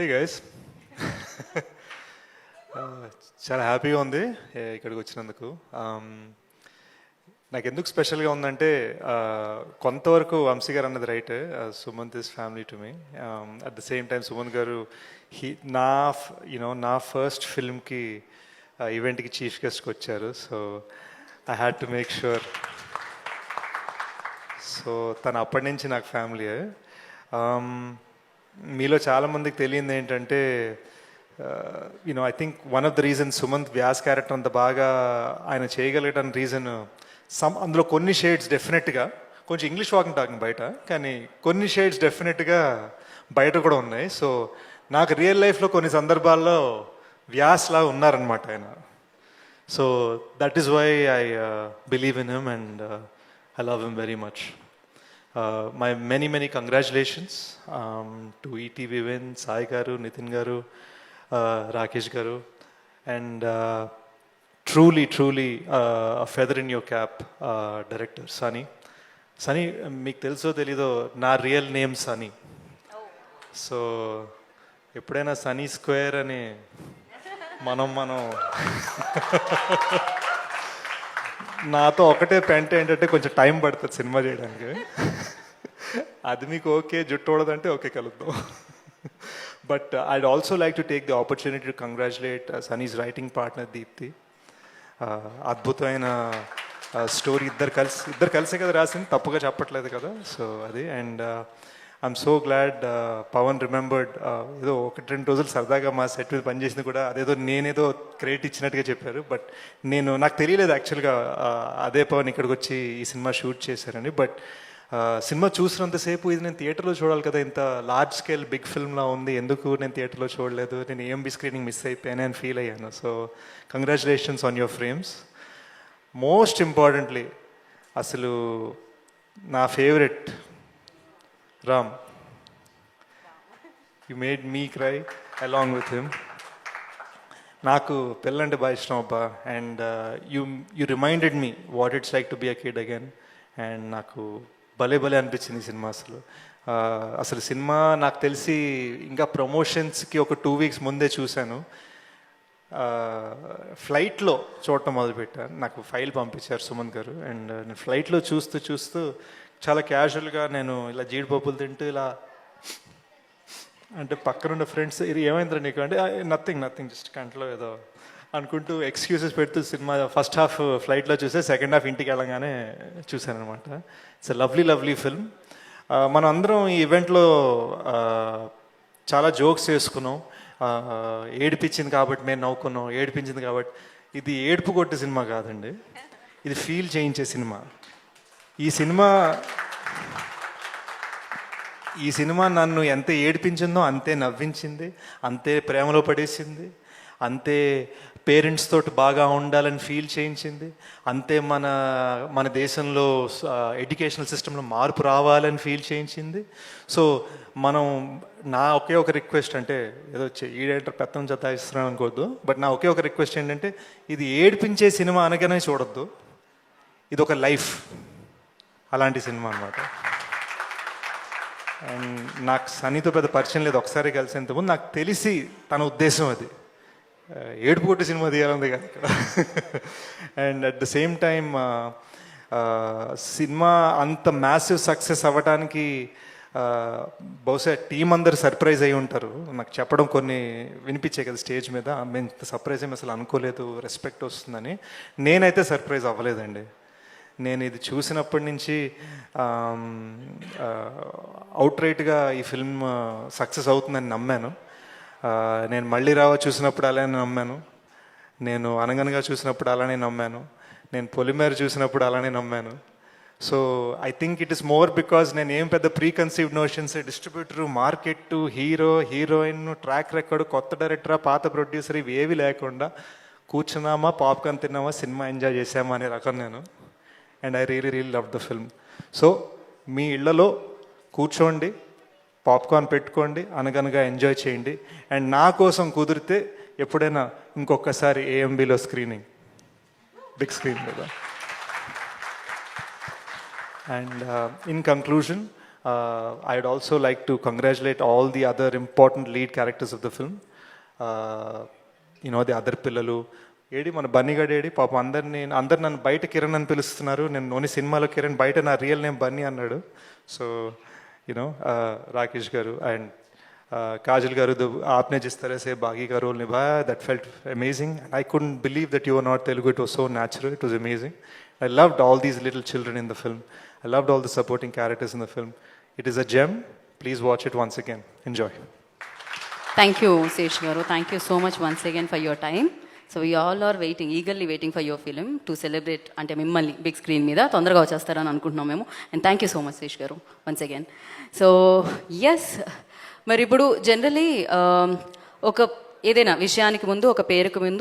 Hey guys చాలా హ్యాపీగా ఉంది ఇక్కడికి వచ్చినందుకు. Um, నాకు ఎందుకు స్పెషల్గా ఉందంటే uh, కొంతవరకు వంశీ గారు అన్నది right uh, Sumanth is family to me at the same time Sumanth garu he నా యూనో నా ఫస్ట్ ఫిల్మ్కి ఈవెంట్కి చీఫ్ గెస్ట్కి వచ్చారు. So I had to make sure so తను అప్పటి నుంచి నాకు ఫ్యామిలీ మీలో చాలామందికి తెలియంది ఏంటంటే you know I think one of the reason Sumanth Vyas character అంత బాగా ఆయన చేయగలగటానికి రీజన్ సమ్ అందులో కొన్ని షేడ్స్ డెఫినెట్గా కొంచెం ఇంగ్లీష్ వాకింగ్ టాకింగ్ బయట కానీ కొన్ని షేడ్స్ డెఫినెట్గా బయట కూడా ఉన్నాయి. సో నాకు రియల్ లైఫ్లో కొన్ని సందర్భాల్లో వ్యాస్లా ఉన్నారనమాట ఆయన. So that is why I believe in him and I love him very much my many many congratulations to ET woven Sai garu Nitin garu Rakesh garu and truly truly feather in your cap director Sunny Sunny మీకు తెలుసో తెలీదో నా real name Sunny so ఎప్పుడైనా Sunny square అని మనం మనం నాతో ఒకటే పెంట ఏంటంటే కొంచెం టైం పడుతుంది సినిమా చేయడానికి. అది మీకు ఓకే జుట్టు ఊడదంటే ఓకే కలుద్దాం. But I'd also like to take the opportunity to congratulate Sunny's writing partner Deepthi అద్భుతమైన uh, స్టోరీ ఇద్దరు కలిసి ఇద్దరు కలిసే కదా రాసింది తప్పుగా చెప్పట్లేదు కదా. సో అది and I'm so glad Pavan remembered ఏదో ఒకటి రెండు రోజులు సరదాగా మా సెట్ మీద పనిచేసింది కూడా అదేదో నేనేదో క్రెడిట్ ఇచ్చినట్టుగా చెప్పారు. బట్ నేను నాకు తెలియలేదు యాక్చువల్గా uh, అదే పవన్ ఇక్కడికి వచ్చి ఈ సినిమా షూట్ చేశారని. బట్ సినిమా చూసినంతసేపు ఇది నేను థియేటర్లో చూడాలి కదా ఇంత లార్జ్ స్కేల్ బిగ్ ఫిల్మ్లా ఉంది ఎందుకు నేను థియేటర్లో చూడలేదు నేను ఏఎంబి స్క్రీనింగ్ మిస్ అయిపోయాను అని ఫీల్ అయ్యాను. So congratulations on your frames most importantly అసలు నా favourite Ram. You made me cry along with him నాకు పిల్లంటే బాగా ఇష్టం అబ్బా. And you you reminded me what it's like to be a kid again and నాకు భలే భలే అనిపించింది సినిమా అసలు. అసలు సినిమా నాకు తెలిసి ఇంకా ప్రమోషన్స్కి ఒక టూ వీక్స్ ముందే చూశాను. ఫ్లైట్లో చూడటం మొదలుపెట్టాను నాకు ఫైల్ పంపించారు సుమన్ గారు. అండ్ నేను ఫ్లైట్లో చూస్తూ చూస్తూ చాలా క్యాజువల్గా నేను ఇలా జీడిపప్పులు తింటూ ఇలా అంటే పక్కనున్న ఫ్రెండ్స్ ఇది ఏమైందిరా నీకు? అంటే నథింగ్ నథింగ్ జస్ట్ కంట్లో ఏదో అనుకుంటూ ఎక్స్క్యూజెస్ పెడుతూ సినిమా ఫస్ట్ హాఫ్ ఫ్లైట్లో చూసే సెకండ్ హాఫ్ ఇంటికి వెళ్ళగానే చూశానమాట అనమాట ఇట్స్ లవ్లీ లవ్లీ ఫిల్మ్ మనం అందరం ఈ ఈవెంట్లో చాలా జోక్స్ చేసుకున్నాం. ఏడిపించింది కాబట్టి మేము నవ్వుకున్నాం ఏడిపించింది కాబట్టి. ఇది ఏడుపు కొట్టే సినిమా కాదండి. ఇది ఫీల్ చేయించే సినిమా. ఈ సినిమా ఈ సినిమా నన్ను ఎంత ఏడిపించిందో అంతే నవ్వించింది అంతే ప్రేమలో పడేసింది. అంతే పేరెంట్స్ తోటి బాగా ఉండాలని ఫీల్ చేయించింది. అంతే మన మన దేశంలో ఎడ్యుకేషనల్ సిస్టంలో మార్పు రావాలని ఫీల్ చేయించింది. సో మనం నా ఒకే ఒక రిక్వెస్ట్ అంటే ఏదో చె- ఈడేంటర్ పెత్తం జతాయిస్తున్నాను అనుకోవద్దు. బట్ నా ఒకే ఒక రిక్వెస్ట్ ఏంటంటే ఇది ఏడిపించే సినిమా అనగానే చూడొద్దు. ఇది ఒక లైఫ్. అలాంటి సినిమా అన్నమాట. అండ్ నాకు సనీతో పెద్ద పరిచయం లేదు. ఒకసారి కలిసేంతకుముందు నాకు తెలిసి తన ఉద్దేశం అది. ఏడుపు కొట్టి సినిమా తీయాలంది కానీ ఇక్కడ. And at the same time cinema అంత మ్యాసివ్ సక్సెస్ అవ్వడానికి బహుశా టీం అందరు సర్ప్రైజ్ అయి ఉంటారు. నాకు చెప్పడం కొన్ని వినిపించాయి కదా స్టేజ్ మీద. మేము ఇంత సర్ప్రైజ్ ఏమి అసలు అనుకోలేదు. రెస్పెక్ట్ వస్తుందని. నేనైతే సర్ప్రైజ్ అవ్వలేదండి. నేను ఇది చూసినప్పటి నుంచి అవుట్ రైట్గా ఈ ఫిల్మ్ సక్సెస్ అవుతుందని నమ్మాను. నేను మళ్ళీ రావ చూసినప్పుడు అలానే నమ్మాను. నేను అనగనగా చూసినప్పుడు అలానే నమ్మాను. నేను పొలిమేర చూసినప్పుడు అలానే నమ్మాను. So I think it is more because నేను ఏం పెద్ద preconceived notions distributor market hero heroine track record కొత్త డైరెక్టరా పాత ప్రొడ్యూసర్ ఇవి ఏవి లేకుండా కూర్చున్నామా పాప్కార్న్ తిన్నామా సినిమా ఎంజాయ్ చేసామా అనే రకం నేను. And I really real love the film so మీ ఇళ్ళలో కూర్చోండి. పాప్కార్న్ పెట్టుకోండి అనగనగా ఎంజాయ్ చేయండి. అండ్ నా కోసం కుదిరితే ఎప్పుడైనా ఇంకొకసారి ఏఎంబీలో స్క్రీనింగ్ బిగ్ స్క్రీన్ మీద. And in conclusion I'd also like to congratulate all the other important lead characters of the film film. Uh, the other పిల్లలు. ఏడి మన బన్నీగాడు ఏడి? పాపం అందరిని అందరు నన్ను బయట కిరణ్ అని పిలుస్తున్నారు. నేను నోని సినిమాలో కిరణ్ బయట నా రియల్ నేమ్ బన్నీ అన్నాడు. So you know Rakesh garu and Kajal garu आपने जिस तरह से बागी का रोल निभाया that felt amazing I couldn't believe that you are not Telugu it was so natural it was amazing I loved all these little children in the film I loved all the supporting characters in the film it is a gem. Please watch it once again. Enjoy. Thank you, Sesh Garu. Thank you so much once again for your time. So we all are waiting eagerly waiting for your film to celebrate అంటే మిమ్మల్ని big screen మీద తొందరగా వచ్చేస్తారని అనుకుంటున్నాం మేము. And thank you so much Sesh garu once again so yes మరి ఇప్పుడు generally um, ఒక ఏదైనా విషయానికి ముందు ఒక పేరుకు ముందు